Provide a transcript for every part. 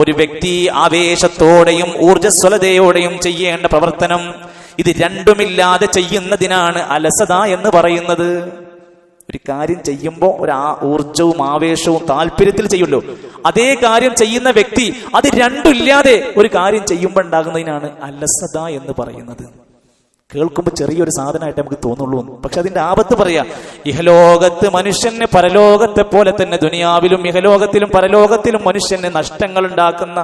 ഒരു വ്യക്തി ആവേശത്തോടെയും ഊർജസ്വലതയോടെയും ചെയ്യേണ്ട പ്രവർത്തനം ഇത് രണ്ടുമില്ലാതെ ചെയ്യുന്നതിനാണ് അലസത എന്ന് പറയുന്നത്. ഒരു കാര്യം ചെയ്യുമ്പോൾ ഒരു ആ ഊർജവും ആവേശവും താല്പര്യത്തിൽ ചെയ്യുമല്ലോ അതേ കാര്യം ചെയ്യുന്ന വ്യക്തി അത് രണ്ടുമില്ലാതെ ഒരു കാര്യം ചെയ്യുമ്പോൾ ഉണ്ടാകുന്നതിനാണ് അലസത എന്ന് പറയുന്നത്. കേൾക്കുമ്പോൾ ചെറിയൊരു സാധനമായിട്ട് നമുക്ക് തോന്നുള്ളൂ പക്ഷെ അതിന്റെ ആപത്ത് പറയാ ഇഹലോകത്ത് മനുഷ്യന് പരലോകത്തെ പോലെ തന്നെ ദുനിയാവിലും ഇഹലോകത്തിലും പരലോകത്തിലും മനുഷ്യന് നഷ്ടങ്ങൾ ഉണ്ടാക്കുന്ന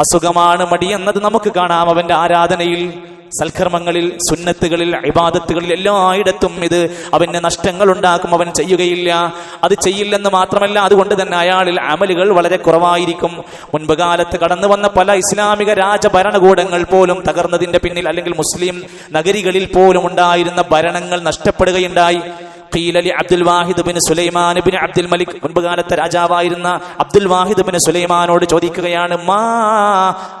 അസുഖമാണ് മടി എന്നത് നമുക്ക് കാണാം. അവന്റെ ആരാധനയിൽ സൽക്കർമ്മങ്ങളിൽ സുന്നത്തുകളിൽ ഇബാദത്തുകളിൽ എല്ലായിടത്തും ഇത് അവന് നഷ്ടങ്ങൾ ഉണ്ടാക്കും അവൻ ചെയ്യുകയില്ല. അത് ചെയ്യില്ലെന്ന് മാത്രമല്ല അതുകൊണ്ട് തന്നെ അയാളിൽ അമലുകൾ വളരെ കുറവായിരിക്കും. മുൻപ് കാലത്ത് കടന്നു വന്ന പല ഇസ്ലാമിക രാജഭരണകൂടങ്ങൾ പോലും തകർന്നതിന്റെ പിന്നിൽ അല്ലെങ്കിൽ മുസ്ലിം നഗരികളിൽ പോലും ഉണ്ടായിരുന്ന ഭരണങ്ങൾ നഷ്ടപ്പെടുകയുണ്ടായി. ഖീലലി Abdul Wahid bin Sulaiman bin Abdul Malik മുൻപുകാലത്തെ രാജാവായിരുന്ന അബ്ദുൽ വാഹിദ് ബിൻ സുലൈമാനോട് ചോദിക്കുകയാണ് മാ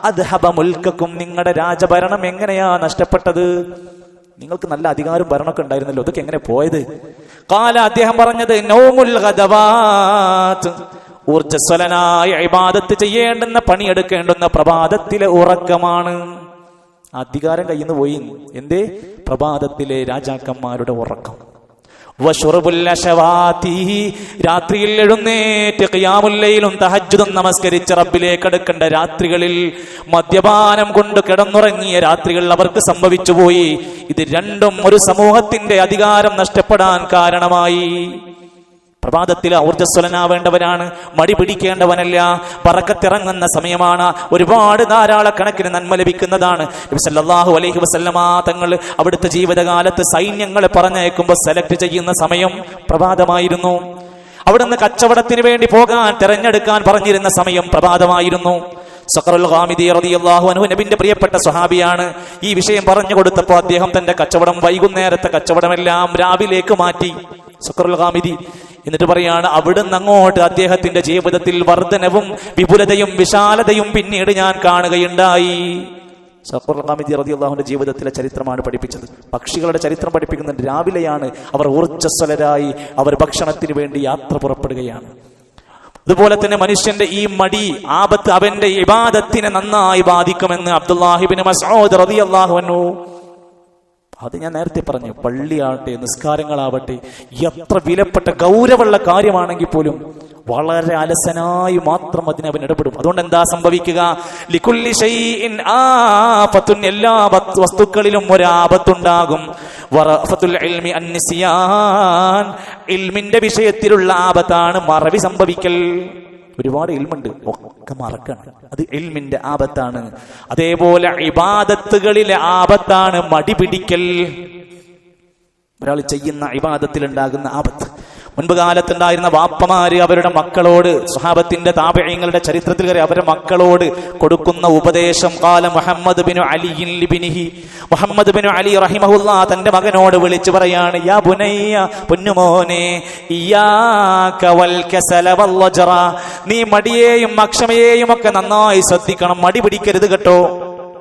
അദ്ഹബ മുൽക്കും നിങ്ങളുടെ രാജഭരണം എങ്ങനെയാ നഷ്ടപ്പെട്ടത്? നിങ്ങൾക്ക് നല്ല അധികാരം ഭരണമൊക്കെ ഉണ്ടായിരുന്നല്ലോ അതൊക്കെ എങ്ങനെ പോയത്? കാല അദ്ദേഹം പറഞ്ഞത് നൗമുൽ ഊർജസ്വലനായ ഇബാദത്ത് ചെയ്യേണ്ടുന്ന പണിയെടുക്കേണ്ടുന്ന പ്രഭാതത്തിലെ ഉറക്കമാണ്. അധികാരം കയ്യിൽ നിന്ന് പോയി. എന്തേ? പ്രഭാതത്തിലെ രാജാക്കന്മാരുടെ ഉറക്കം. രാത്രിയിൽ എഴുന്നേറ്റ് ഖിയാമുല്ലയിലും തഹജ്ജുദും നമസ്കരിച്ച് റബ്ബിലേക്ക് അടുക്കേണ്ട രാത്രികളിൽ മദ്യപാനം കൊണ്ട് കിടന്നുറങ്ങിയ രാത്രികൾ അവർക്ക് സംഭവിച്ചുപോയി. ഇത് രണ്ടും ഒരു സമൂഹത്തിന്റെ അധികാരം നഷ്ടപ്പെടാൻ കാരണമായി. പ്രഭാതത്തിൽ ഊർജസ്വലനാവേണ്ടവനാണ് മടി പിടിക്കേണ്ടവനല്ല. പറക്കത്തിറങ്ങുന്ന സമയമാണ്. ഒരുപാട് ധാരാളക്കണക്കിന് നന്മ ലഭിക്കുന്നതാണ്. നബി സല്ലല്ലാഹു അലൈഹി വസല്ലമ തങ്ങൾ അവിടുത്തെ ജീവിതകാലത്ത് സൈന്യങ്ങളെ പറഞ്ഞയക്കുമ്പോൾ സെലക്ട് ചെയ്യുന്ന സമയം പ്രഭാതമായിരുന്നു. അവിടുന്ന് കച്ചവടത്തിന് വേണ്ടി പോകാൻ തിരഞ്ഞെടുക്കാൻ പറഞ്ഞിരുന്ന സമയം പ്രഭാതമായിരുന്നു. സക്കറുൽ നബിന്റെ പ്രിയപ്പെട്ട സ്വഹാബിയാണ്. ഈ വിഷയം പറഞ്ഞു കൊടുത്തപ്പോൾ അദ്ദേഹം തന്റെ കച്ചവടം വൈകുന്നേരത്തെ കച്ചവടമെല്ലാം രാവിലേക്ക് മാറ്റി. സക്കറുൽ ഖാമിദി എന്നിട്ട് പറയാണ് അവിടുന്ന് അങ്ങോട്ട് അദ്ദേഹത്തിന്റെ ജീവിതത്തിൽ വർധനവും വിപുലതയും വിശാലതയും പിന്നീട് ഞാൻ കാണുകയുണ്ടായി. ഖാമിദി റളിയല്ലാഹുവിന്റെ ജീവിതത്തിലെ ചരിത്രമാണ് പഠിപ്പിച്ചത്. പക്ഷികളുടെ ചരിത്രം പഠിപ്പിക്കുന്നുണ്ട് രാവിലെയാണ് അവർ ഊർജസ്വലരായി അവർ ഭക്ഷണത്തിന് വേണ്ടി യാത്ര പുറപ്പെടുകയാണ്. അതുപോലെ തന്നെ മനുഷ്യന്റെ ഈ മടി ആപത്ത് അവന്റെ ഇബാദത്തിനെ നന്നായി ബാധിക്കുമെന്ന് അബ്ദുല്ലാഹിബിന് മസോദ് റതി അൻഹു അത് ഞാൻ നേരത്തെ പറഞ്ഞു പള്ളിയാവട്ടെ നിസ്കാരങ്ങളാവട്ടെ എത്ര വിലപ്പെട്ട ഗൗരവമുള്ള കാര്യമാണെങ്കിൽ പോലും വളരെ അലസനായി മാത്രം അതിന് അവൻ ഇടപെടും. അതുകൊണ്ട് എന്താ സംഭവിക്കുക? ലിക്കുല്ലി എല്ലാ വസ്തുക്കളിലും ഒരു ആപത്തുണ്ടാകും. വറഫത്തുൽ ഇൽമി അന്നിസിയാൻ. ഇൽമിന്റെ വിഷയത്തിലുള്ള ആപത്താണ് മറവി സംഭവിക്കൽ. ഒരുപാട് എൽമുണ്ട്. ഒക്കെ മറക്കണം. അത് എൽമിന്റെ ആപത്താണ്. അതേപോലെ ഇബാദത്തുകളിലെ ആപത്താണ് മടി പിടിക്കൽ ഒരാൾ ചെയ്യുന്ന ഇബാദത്തിൽ ഉണ്ടാകുന്ന ആപത്ത്. മുൻപ് കാലത്തുണ്ടായിരുന്ന വാപ്പമാര് അവരുടെ മക്കളോട് സ്വഹാബത്തിന്റെ താപയങ്ങളുടെ ചരിത്രത്തിൽ കയറി അവരുടെ മക്കളോട് കൊടുക്കുന്ന ഉപദേശം കാല മുഹമ്മദ് ബിനു അലി ബിനിഹി മുഹമ്മദ് ബിനു അലി റഹിമഹുല്ല തന്റെ മകനോട് വിളിച്ചു പറയാണ് യാ ബുനയ്യ പൊന്നുമോനെ. നീ മടിയേയും അക്ഷമയേയും ഒക്കെ നന്നായി ശ്രദ്ധിക്കണം മടി പിടിക്കരുത് കേട്ടോ.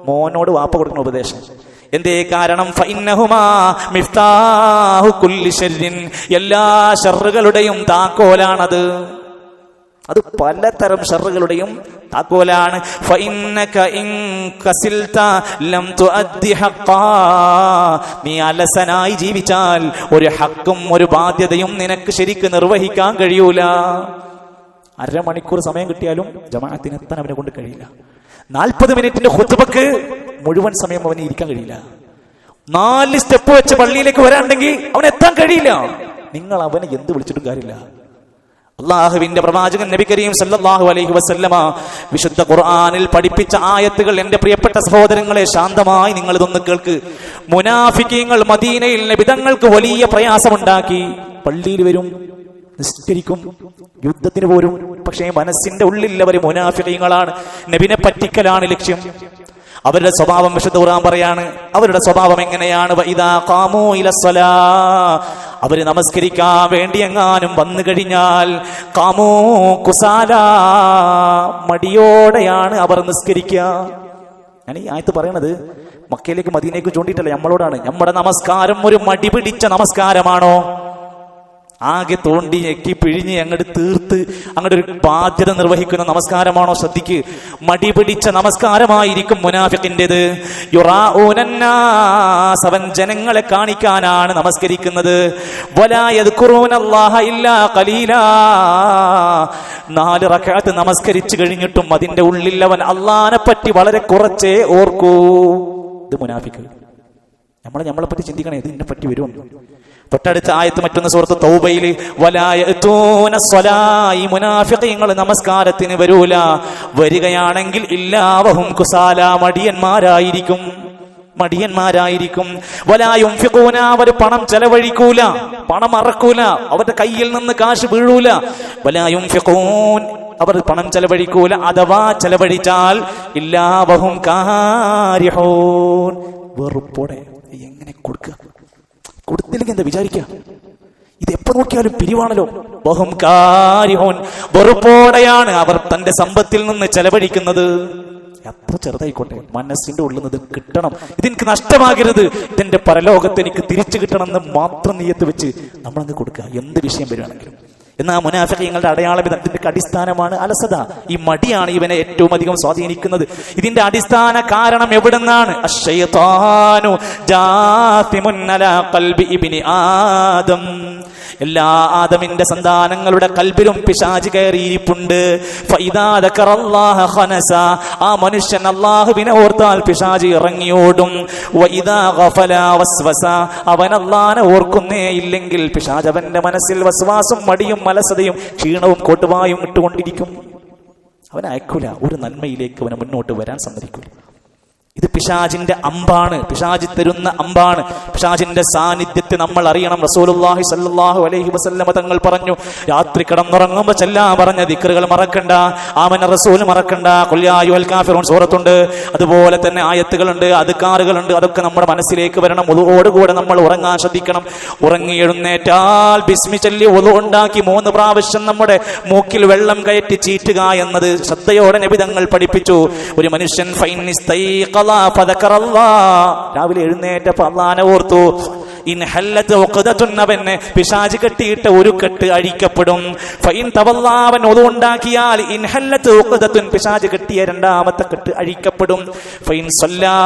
മോനോട് വാപ്പ കൊടുക്കുന്ന ഉപദേശം. എന്തേ കാരണം? എല്ലാ ഷറുകളുടെയും താക്കോലാണത്. അത് പലതരം ഷറുകളുടെയും താക്കോലാണ്. നീ അലസനായി ജീവിച്ചാൽ ഒരു ഹക്കും ഒരു ബാധ്യതയും നിനക്ക് ശരിക്ക് നിർവഹിക്കാൻ കഴിയൂല. അരമണിക്കൂർ സമയം കിട്ടിയാലും ജമാഅത്തിനെത്താൻ അവനെ കൊണ്ട് കഴിയില്ല. നാൽപ്പത് മിനിറ്റിന്റെ ഹുത്തുബക്ക് മുഴുവൻ സമയം അവന് ഇരിക്കാൻ കഴിയില്ല. നാല് സ്റ്റെപ്പ് വെച്ച് പള്ളിയിലേക്ക് വരാണ്ടെങ്കിൽ അവൻ എത്താൻ കഴിയില്ല. നിങ്ങൾ അവനെ എന്ത് വിളിച്ചിട്ടും കാര്യമില്ല. അള്ളാഹുവിന്റെ പ്രവാചകൻ നബി കരീം സല്ലല്ലാഹു അലൈഹി വസല്ലമ വിശുദ്ധ ഖുർആാനിൽ പഠിപ്പിച്ച ആയത്തുകൾ എന്റെ പ്രിയപ്പെട്ട സഹോദരങ്ങളെ ശാന്തമായി നിങ്ങൾ ഇതൊന്ന് കേൾക്ക്. മുനാഫിക്കീങ്ങൾ മദീനയിൽ നബിതങ്ങൾക്ക് വലിയ പ്രയാസമുണ്ടാക്കി. പള്ളിയിൽ വരും നിസ്കരിക്കും യുദ്ധത്തിന് പോരും. പക്ഷേ മനസ്സിന്റെ ഉള്ളിൽ അവർ മുനാഫിക്കീങ്ങളാണ്. നബിനെ പറ്റിക്കലാണ് ലക്ഷ്യം. അവരുടെ സ്വഭാവം വിശുദ്ധ ഖുർആൻ പറയാണ്. അവരുടെ സ്വഭാവം എങ്ങനെയാണ്? അവർ നമസ്കരിക്കാൻ വേണ്ടി എങ്ങാനും വന്നു കഴിഞ്ഞാൽ കാമോ കുസാല. മടിയോടെയാണ് അവർ നിസ്കരിക്കുക. ഞാൻ ഈ ആയത്ത് പറയണത് മക്കയിലേക്ക് മദീനേക്ക് ചൂണ്ടിയിട്ടല്ല നമ്മളോടാണ് നമ്മുടെ നമസ്കാരം ഒരു മടി പിടിച്ച നമസ്കാരമാണോ? ആകെ തോണ്ടി ഞെക്കി പിഴിഞ്ഞ് അങ്ങോട്ട് തീർത്ത് അങ്ങോട്ട് ഒരു ബാധ്യത നിർവഹിക്കുന്ന നമസ്കാരമാണോ ശ്രദ്ധിക്ക്? മടി പിടിച്ച നമസ്കാരമായിരിക്കും മുനാഫിക്കിന്റെത്. അവൻ ജനങ്ങളെ കാണിക്കാനാണ് നമസ്കരിക്കുന്നത്. നാല് റക്കാത്ത് നമസ്കരിച്ചു കഴിഞ്ഞിട്ടും അതിന്റെ ഉള്ളിൽ അവൻ അള്ളാനെ പറ്റി വളരെ കുറച്ചേ ഓർക്കൂ. ഇത് മുനാഫിക്ക്. നമ്മളെ നമ്മളെ പറ്റി ചിന്തിക്കണേ ഇത് ഇതിനെ പറ്റി വരും. തൊട്ടടുത്ത ആയത്ത് മറ്റൊന്ന് സുഹൃത്ത് സ്വലായി മുനാഫിഖീങ്ങൾ നമസ്കാരത്തിന് വരൂല. വരികയാണെങ്കിൽ ഇല്ലാവഹും കുസാല മടിയന്മാരായിരിക്കും. മടിയന്മാരായിരിക്കും. വലായും ഫിഖൂന അവർ പണം ചെലവഴിക്കൂല പണം അറക്കൂല അവരുടെ കയ്യിൽ നിന്ന് കാശ് വീഴൂല. വലായും ഫിഖൂൻ അവർ പണം ചെലവഴിക്കൂല അഥവാ ചെലവഴിച്ചാൽ ഇല്ലാവഹും കാരിഹൂൻ വെറുപ്പോടെ. കൊടുക്കുക. കൊടുത്തില്ലെങ്കിൽ എന്താ വിചാരിക്കുക? ഇത് എപ്പോ നോക്കിയാലും പിരിവാണല്ലോ. ബഹും കാര്യോൻ വെറുപ്പോടെയാണ് അവർ തന്റെ സമ്പത്തിൽ നിന്ന് ചെലവഴിക്കുന്നത്. എത്ര ചെറുതായിക്കോട്ടെ. മനസ്സിന്റെ ഉള്ളിൽ നിന്ന് കിട്ടണം. ഇതെനിക്ക് നഷ്ടമാകരുത്. ഇതെന്റെ പരലോകത്ത് എനിക്ക് തിരിച്ചു കിട്ടണം എന്ന് മാത്രം നീയത്ത് വെച്ച് നമ്മളങ്ങ് കൊടുക്കുക. എന്ത് വിഷയം എന്നാ മുനാഫികളുടെ അടയാളം ഇതിന്റെ അടിസ്ഥാനമാണ്. അലസത. ഈ മടിയാണ് ഇവനെ ഏറ്റവും അധികം സ്വാധീനിക്കുന്നത്. ഇതിന്റെ അടിസ്ഥാന കാരണം എവിടുന്നാണ്? ആദം. എല്ലാ ആദമിന്റെ സന്താനങ്ങളുടെ കൽബിലും പിശാജ് കയറിയിരിപ്പുണ്ട്. ആ മനുഷ്യൻ അള്ളാഹുവിനെ ഓർത്താൽ പിശാജ് ഇറങ്ങിയോടും. അവൻ അള്ളാനെ ഓർക്കുന്നേ ഇല്ലെങ്കിൽ പിശാജ് അവന്റെ മനസ്സിൽ വസ്വാസും മടിയും മലസതയും ക്ഷീണവും കോട്ടുവായും ഇട്ടുകൊണ്ടിരിക്കും. അവൻ അയക്കൂല. ഒരു നന്മയിലേക്ക് അവനെ മുന്നോട്ട് വരാൻ സമ്മതിക്കൂല. ഇത് പിശാജിന്റെ അമ്പാണ്. പിശാജ് തരുന്ന അമ്പാണ്. പിശാജിന്റെ സാന്നിധ്യത്തെ നമ്മൾ അറിയണം. റസൂലുല്ലാഹി സല്ലല്ലാഹു അലൈഹി വസല്ലമ തങ്ങൾ പറഞ്ഞു രാത്രി കിടന്നുറങ്ങുമ്പോൾ ചെല്ലാ പറഞ്ഞ ദിക്റുകൾ മറക്കണ്ട ആമന റസൂൽ മറക്കണ്ട. കൊല്യായുൽ കാഫിറൂൻ സൂറത്തുണ്ട്. അതുപോലെ തന്നെ ആയത്തുകളുണ്ട് അതുക്കാറുകളുണ്ട് അതൊക്കെ നമ്മുടെ മനസ്സിലേക്ക് വരണം. ഒതുവോടുകൂടെ നമ്മൾ ഉറങ്ങാൻ ശ്രദ്ധിക്കണം. ഉറങ്ങി എഴുന്നേറ്റാൽ ബിസ്മി ചൊല്ലി ഒതു ഉണ്ടാക്കി മൂന്ന് പ്രാവശ്യം നമ്മുടെ മൂക്കിൽ വെള്ളം കയറ്റി ചീറ്റുക എന്നത് ശ്രദ്ധയോടെ നബിതങ്ങൾ പഠിപ്പിച്ചു. ഒരു മനുഷ്യൻ ഫൈൻ. രാവിലെ എഴുന്നേറ്റപ്പോ അള്ളാനെ ഓർത്തു. ഇൻ പിശാജ് കെട്ടിയിട്ട ഒരു കെട്ട് അഴിക്കപ്പെടും. ഫൈൻ തവല്ലാവൻ ഒതുണ്ടാക്കിയാൽ ഇൻ പിശാജ് കെട്ടിയ രണ്ടാമത്തെ കെട്ട് അഴിക്കപ്പെടും. ഫൈൻ സല്ലാ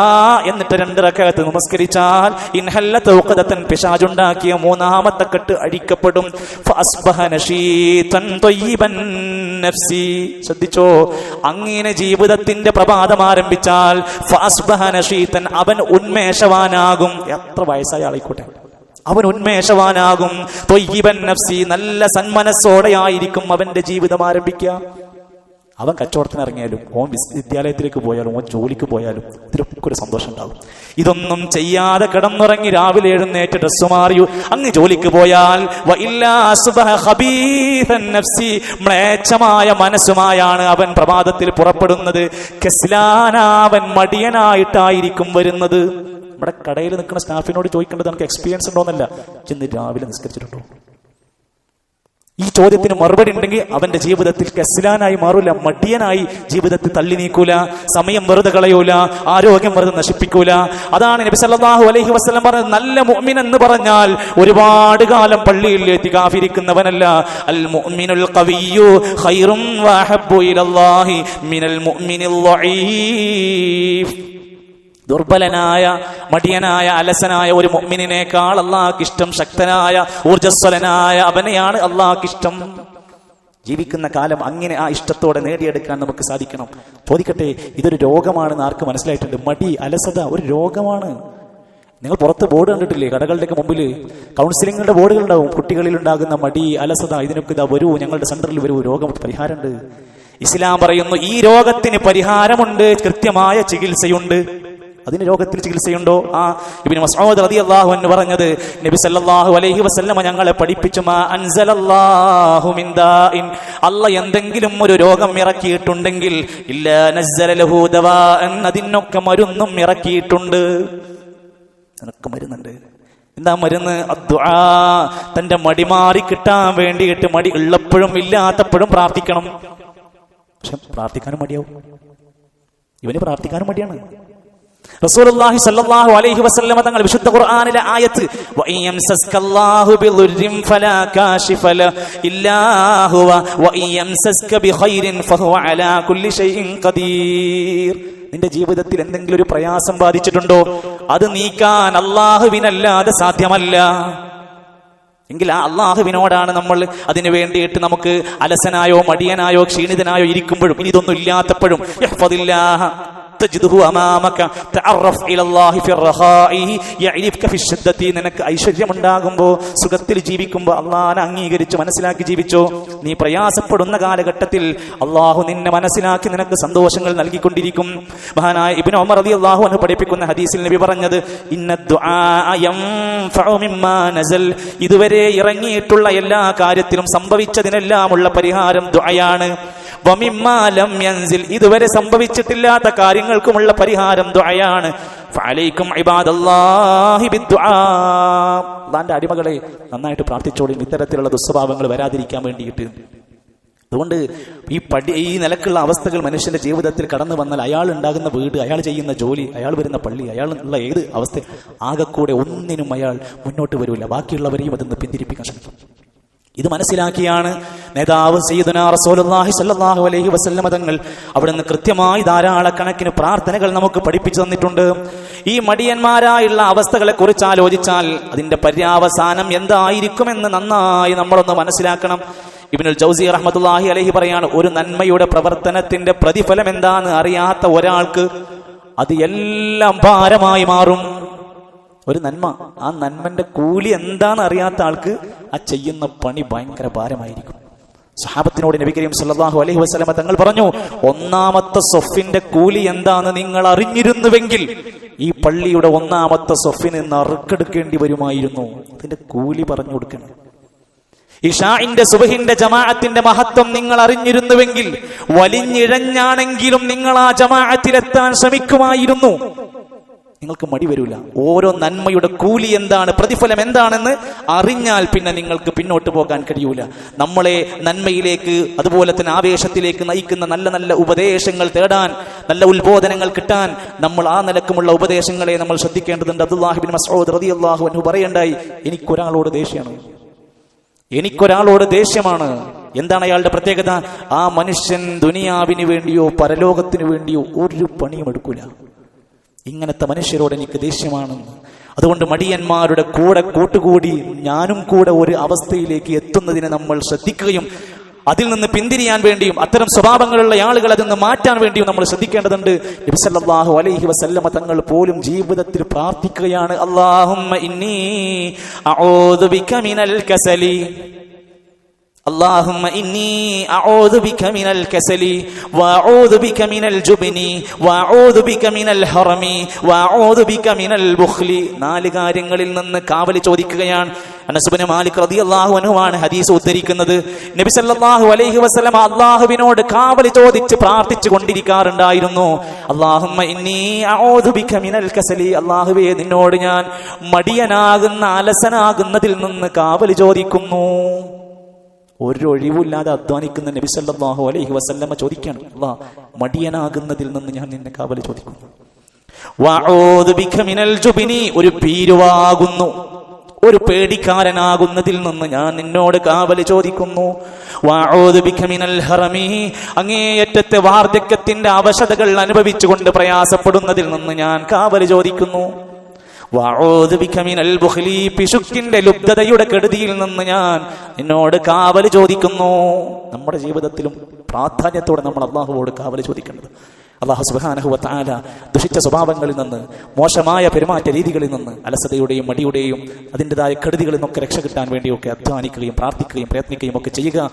എന്നിട്ട് രണ്ട് റകഅത്ത് നമസ്കരിച്ചാൽ ഇൻ പിശാജുണ്ടാക്കിയ മൂന്നാമത്തെ കെട്ട് അഴിക്കപ്പെടും. ശ്രദ്ധിച്ചോ? അങ്ങനെ ജീവിതത്തിന്റെ പ്രഭാതം ആരംഭിച്ചാൽ അവൻ ഉന്മേഷവാനാകും. എത്ര വയസ്സായ ആളായിക്കോട്ടെ അവൻ ഉന്മേഷവാനാകും. തൊയ്യിബൻ നഫ്സി നല്ല സന്മനസ്സോടെയായിരിക്കും അവന്റെ ജീവിതം ആരംഭിക്കുക. അവൻ കച്ചവടത്തിന് ഇറങ്ങിയാലും ഓൻ വിദ്യാലയത്തിലേക്ക് പോയാലും ഓൻ ജോലിക്ക് പോയാലും ഇതിലൊക്കെ ഒരു സന്തോഷം ഉണ്ടാവും ഇതൊന്നും ചെയ്യാതെ കിടന്നുറങ്ങി രാവിലെ എഴുന്നേറ്റ് ഡ്രസ്സ് മാറിയു. അങ്ങ് ജോലിക്ക് പോയാൽ മ്ലേച്ഛമായ മനസ്സുമായാണ് അവൻ പ്രഭാതത്തിൽ പുറപ്പെടുന്നത്. കെസ്ലാനാവൻ മടിയനായിട്ടായിരിക്കും വരുന്നത്. നമ്മുടെ കടയിൽ നിൽക്കുന്ന സ്റ്റാഫിനോട് ചോദിക്കേണ്ടത് നമുക്ക് എക്സ്പീരിയൻസ് ഉണ്ടോന്നല്ല ചെന്ന് രാവിലെ നിസ്കരിച്ചിട്ടുണ്ടോ? ഈ ചോദ്യത്തിന് മറുപടി ഉണ്ടെങ്കിൽ അവന്റെ ജീവിതത്തിൽ കെസ്ലാനായി മാറൂല മടിയനായി ജീവിതത്തിൽ തള്ളി നീക്കൂല സമയം വെറുതെ കളയൂല ആരോഗ്യം വെറുതെ നശിപ്പിക്കൂല. അതാണ് നബി സല്ലല്ലാഹു അലൈഹി വസല്ലം പറഞ്ഞത്. നല്ല മുഅ്മിൻ എന്ന് പറഞ്ഞാൽ ഒരുപാട് കാലം പള്ളിയിൽ എത്തിക്കാഫിരിക്കുന്നവനല്ല അൽ മുഅ്മിനുൽ ഖവിയ്യു ഖൈറും വഹബ്ബു ഇലല്ലാഹി മിനൽ മുഅ്മിനിൽ ളഈഫ്. ദുർബലനായ മടിയനായ അലസനായ ഒരു മൊമ്മിനേക്കാൾ അള്ളാഹ്ക്ക് ഇഷ്ടം ശക്തനായ ഊർജസ്വലനായ അവനെയാണ് അള്ളാഹ്ക്ക് ഇഷ്ടം. ജീവിക്കുന്ന കാലം അങ്ങനെ ആ ഇഷ്ടത്തോടെ നേടിയെടുക്കാൻ നമുക്ക് സാധിക്കണം. ചോദിക്കട്ടെ ഇതൊരു രോഗമാണെന്ന് ആർക്ക് മനസ്സിലായിട്ടുണ്ട്? മടി അലസത ഒരു രോഗമാണ്. നിങ്ങൾ പുറത്ത് ബോർഡ് കണ്ടിട്ടില്ലേ? കടകളുടെയൊക്കെ മുമ്പിൽ കൗൺസിലിങ്ങിന്റെ ബോർഡുകൾ ഉണ്ടാവും കുട്ടികളിൽ ഉണ്ടാകുന്ന മടി അലസത ഇതിനൊക്കെ ഇതാ വരൂ ഞങ്ങളുടെ സെന്ററിൽ വരൂ രോഗം പരിഹാരമുണ്ട്. ഇസ്ലാം പറയുന്നു ഈ രോഗത്തിന് പരിഹാരമുണ്ട് കൃത്യമായ ചികിത്സയുണ്ട്. അതിന് രോഗത്തിൽ ചികിത്സയുണ്ടോ? ആ ഇബ്നു മസ്ഊദ് റളിയല്ലാഹു അൻഹു പറഞ്ഞത് നബി സല്ലല്ലാഹു അലൈഹി വസല്ലമ ഞങ്ങളെ പഠിപ്പിച്ചു മാ അൻസലല്ലാഹു മിൻ ദാഇൻ. അല്ല എന്തെങ്കിലും ഒരു രോഗം ഇറക്കിയിട്ടുണ്ടെങ്കിൽ ഇല്ല നസ്സല ലഹു ദവാഅൻ അതിനൊക്കെ മരുന്നും ഇറക്കിയിട്ടുണ്ട്. നിനക്ക് മരുന്നുണ്ട്? എന്താ മരുന്ന്? അദ്വാ തന്റെ മടി മാറി കിട്ടാൻ വേണ്ടിയിട്ട് മടി ഉള്ളപ്പോഴും ഇല്ലാത്തപ്പോഴും പ്രാർത്ഥിക്കണം. പക്ഷെ പ്രാർത്ഥിക്കാനും മടിയാവും. ഇവന് പ്രാർത്ഥിക്കാനും മടിയാണ്. റസൂലുള്ളാഹി സ്വല്ലല്ലാഹു അലൈഹി വസല്ലമ തങ്ങൾ വിശുദ്ധ ഖുർആനിലെ ആയത്ത് വഇയംസസ്കല്ലാഹു ബിളുർരിൻ ഫലാ കാശിഫ ഇല്ലാ ഹുവ വഇയംസസ്ക ബിഖൈരിൻ ഫഹുവ അലാ കുല്ലി ഷൈഇൻ ഖദീർ. നിന്റെ ജീവിതത്തിൽ എന്തെങ്കിലും ഒരു പ്രയാസം ബാധിച്ചിട്ടുണ്ടോ? അത് നീക്കാൻ അല്ലാഹുവിനല്ലാതെ സാധ്യമല്ല. എങ്കിൽ ആ അള്ളാഹുവിനോടാണ് നമ്മൾ അതിനു വേണ്ടിയിട്ട് നമുക്ക് അലസനായോ മടിയനായോ ക്ഷീണിതനായോ ഇരിക്കുമ്പോഴും ഇനി ഇതൊന്നും ഇല്ലാത്തപ്പോഴും തജിദുഹു അമാമക തഅറഫ് ഇലല്ലാഹി ഫി റഖാഇഹി. യഅരിഫക ഫി ശദ്ദതി നിനക്ക് ഐശ്വര്യമുണ്ടാകുമ്പോൾ സുഖത്തിൽ ജീവിക്കുമ്പോൾ അള്ളാഹനെ അംഗീകരിച്ച് മനസ്സിലാക്കി ജീവിച്ചോ? നീ പ്രയാസപ്പെടുന്ന കാലഘട്ടത്തിൽ അള്ളാഹു നിന്നെ മനസ്സിലാക്കി നിനക്ക് സന്തോഷങ്ങൾ നൽകിക്കൊണ്ടിരിക്കും. മഹാനായ ഇബ്നു ഉമർ റളിയല്ലാഹു അൻഹു പഠിപ്പിക്കുന്ന ഹദീസിൽ നബി പറഞ്ഞത് ഇതുവരെ ഇറങ്ങിയിട്ടുള്ള എല്ലാ കാര്യത്തിലും സംഭവിച്ചതിനെല്ലാമുള്ള പരിഹാരം ദുആയാണ്. വമിമ്മാലം യൻസിൽ ഇതുവരെ സംഭവിച്ചിട്ടില്ലാത്ത കാര്യങ്ങൾക്കുമുള്ള പരിഹാരം ഇബാദല്ലാഹി ബിദ്ദുആ. അള്ളാന്റെ അടിമകളെ നന്നായിട്ട് പ്രാർത്ഥിച്ചോളി. ഇത്തരത്തിലുള്ള ദുസ്വഭാവങ്ങൾ വരാതിരിക്കാൻ വേണ്ടിയിട്ട്. അതുകൊണ്ട് ഈ പടി ഈ നിലക്കുള്ള അവസ്ഥകൾ മനുഷ്യന്റെ ജീവിതത്തിൽ കടന്നു വന്നാൽ അയാൾ ഉണ്ടാകുന്ന വീട് അയാൾ ചെയ്യുന്ന ജോലി അയാൾ വരുന്ന പള്ളി അയാൾ ഉള്ള ഏത് അവസ്ഥ ആകെക്കൂടെ ഒന്നിനും അയാൾ മുന്നോട്ട് വരില്ല ബാക്കിയുള്ളവരെയും അതൊന്ന് പിന്തിരിപ്പിക്കാൻ ശ്രമിക്കും. ഇത് മനസ്സിലാക്കിയാണ് നേതാവ് സയ്യിദുന റസൂലുള്ളാഹി സ്വല്ലല്ലാഹു അലൈഹി വസല്ലമ തങ്ങൾ. അവിടുന്ന് കൃത്യമായി ധാരാളക്കണക്കിന് പ്രാർത്ഥനകൾ നമുക്ക് പഠിപ്പിച്ചു തന്നിട്ടുണ്ട്. ഈ മടിയന്മാരായുള്ള അവസ്ഥകളെ കുറിച്ച് ആലോചിച്ചാൽ അതിന്റെ പര്യാവസാനം എന്തായിരിക്കുമെന്ന് നന്നായി നമ്മളൊന്ന് മനസ്സിലാക്കണം. ഇബിനുൽ ജൗസി റഹ്മത്തുള്ളാഹി അലഹി പറയാണ് ഒരു നന്മയുടെ പ്രവർത്തനത്തിന്റെ പ്രതിഫലം എന്താന്ന് അറിയാത്ത ഒരാൾക്ക് അത് എല്ലാം ഭാരമായി മാറും. ഒരു നന്മ. ആ നന്മന്റെ കൂലി എന്താണെന്ന് അറിയാത്ത ആൾക്ക് ആ ചെയ്യുന്ന പണി ഭയങ്കര ഭാരമായിരിക്കും. സഹാബത്തിനോട് നബി കരീം സല്ലല്ലാഹു അലൈഹി വസല്ലമ തങ്ങൾ പറഞ്ഞു ഒന്നാമത്തെ സൊഫിന്റെ കൂലി എന്താന്ന് നിങ്ങൾ അറിഞ്ഞിരുന്നുവെങ്കിൽ ഈ പള്ളിയുടെ ഒന്നാമത്തെ സൊഫിന് നറുക്കെടുക്കേണ്ടി വരുമായിരുന്നു. അതിന്റെ കൂലി പറഞ്ഞു കൊടുക്കണം. ഇഷാഇന്റെ സുബഹിന്റെ ജമാഅത്തിന്റെ മഹത്വം നിങ്ങൾ അറിഞ്ഞിരുന്നുവെങ്കിൽ വലിഞ്ഞിഴഞ്ഞാണെങ്കിലും നിങ്ങൾ ആ ജമാഅത്തിലെത്താൻ ശ്രമിക്കുമായിരുന്നു. നിങ്ങൾക്ക് മടി വരൂല. ഓരോ നന്മയുടെ കൂലി എന്താണ്? പ്രതിഫലം എന്താണെന്ന് അറിഞ്ഞാൽ പിന്നെ നിങ്ങൾക്ക് പിന്നോട്ട് പോകാൻ കഴിയൂല. നമ്മളെ നന്മയിലേക്ക് അതുപോലെ തന്നെ ആവേശത്തിലേക്ക് നയിക്കുന്ന നല്ല നല്ല ഉപദേശങ്ങൾ തേടാൻ നല്ല ഉത്ബോധനങ്ങൾ കിട്ടാൻ നമ്മൾ ആ നിലക്കുമുള്ള ഉപദേശങ്ങളെ നമ്മൾ ശ്രദ്ധിക്കേണ്ടതുണ്ട്. അബ്ദുല്ലാഹിബിൻ മസൂദ് അള്ളാഹു അൻഹു പറയണ്ടായി എനിക്കൊരാളോട് ദേഷ്യമാണ്. എനിക്കൊരാളോട് ദേഷ്യമാണ്. എന്താണ് അയാളുടെ പ്രത്യേകത? ആ മനുഷ്യൻ ദുനിയാവിന് വേണ്ടിയോ പരലോകത്തിന് വേണ്ടിയോ ഒരു പണിയും എടുക്കൂല. ഇങ്ങനത്തെ മനുഷ്യരോട് എനിക്ക് ദേഷ്യമാണെന്ന് അതുകൊണ്ട് മടിയന്മാരുടെ കൂടെ കൂട്ടുകൂടി ഞാനും കൂടെ ഒരു അവസ്ഥയിലേക്ക് എത്തുന്നതിനെ നമ്മൾ ശ്രദ്ധിക്കുകയും അതിൽ നിന്ന് പിന്തിരിയാൻ വേണ്ടിയും അത്തരം സ്വഭാവങ്ങളുള്ള ആളുകൾ അതിൽ നിന്ന് മാറ്റാൻ വേണ്ടിയും നമ്മൾ ശ്രദ്ധിക്കേണ്ടതുണ്ട്. നബിസല്ലാഹു അലൈഹി വസല്ലമ തങ്ങൾ പോലും ജീവിതത്തിൽ പ്രാർത്ഥിക്കുകയാണ് അള്ളാഹുമ്മ ഇന്നി അഊദു ബിക മിനൽ കസലി. اللهم إني أعوذ بك من الكسل وأعوذ بك من الجبن وأعوذ بك من الهرم وأعوذ بك من البخل നാല് കാര്യങ്ങളിൽ നിന്ന് കാവലി ചോദിക്കുകയാണ് അനസുബിന് മാലിക് റളിയല്ലാഹു അൻഹുവാണ് ഹദീസ് ഉദ്ധരിക്കുന്നത് നബി സല്ലല്ലാഹു അലൈഹി വസല്ലം അള്ളാഹുവിനോട് കാവലി ചോദിച്ച് പ്രാർത്ഥിച്ചു കൊണ്ടിരിക്കാറുണ്ടായിരുന്നു അള്ളാഹുമ്മ ഇന്നി അഊദു ബിക മിനൽ കസലി അള്ളാഹുവേ നിന്നോട് ഞാൻ മടിയനാകുന്ന അലസനാകുന്നതിൽ നിന്ന് കാവലി ചോദിക്കുന്നു ഒരു ഒഴിവില്ലാതെ അധ്വാനിക്കുന്ന നബി സല്ലല്ലാഹു അലൈഹി വസല്ലമ്മ ചോദിക്കാണ് അള്ളാ മടിയനാകുന്നതിൽ നിന്ന് ഞാൻ നിന്നെ കാവലി ചോദിക്കുന്നു. ഒരു ഭീരുവാകുന്നു ഒരു പേടിക്കാരനാകുന്നതിൽ നിന്ന് ഞാൻ നിന്നോട് കാവലി ചോദിക്കുന്നു. അങ്ങേയറ്റത്തെ വാർദ്ധക്യത്തിന്റെ അവശതകൾ അനുഭവിച്ചുകൊണ്ട് പ്രയാസപ്പെടുന്നതിൽ നിന്ന് ഞാൻ കാവലി ചോദിക്കുന്നു വഅഊദു ബിക മിനൽ ബുഖ്ലി പിശുക്കിന്റെ ലുബ്ധതയുടെ കെടുതിയിൽ നിന്ന് ഞാൻ നിന്നോട് കാവൽ ചോദിക്കുന്നു. നമ്മുടെ ജീവിതത്തിലും പ്രാധാന്യത്തോടെ നമ്മൾ അള്ളാഹുവോട് കാവൽ ചോദിക്കേണ്ടത്. അള്ളാഹു സുബ്ഹാനഹു വതആല ദുഷിച്ച സ്വഭാവങ്ങളിൽ നിന്ന് മോശമായ പെരുമാറ്റ രീതികളിൽ നിന്ന് അലസതയുടെയും മടിയുടെയും അതിന്റെതായ കെടുതികളിൽ നിന്നൊക്കെ രക്ഷ കിട്ടാൻ വേണ്ടിയൊക്കെ അധ്വാനിക്കുകയും പ്രാർത്ഥിക്കുകയും പ്രയത്നിക്കുകയും ഒക്കെ ചെയ്യുക.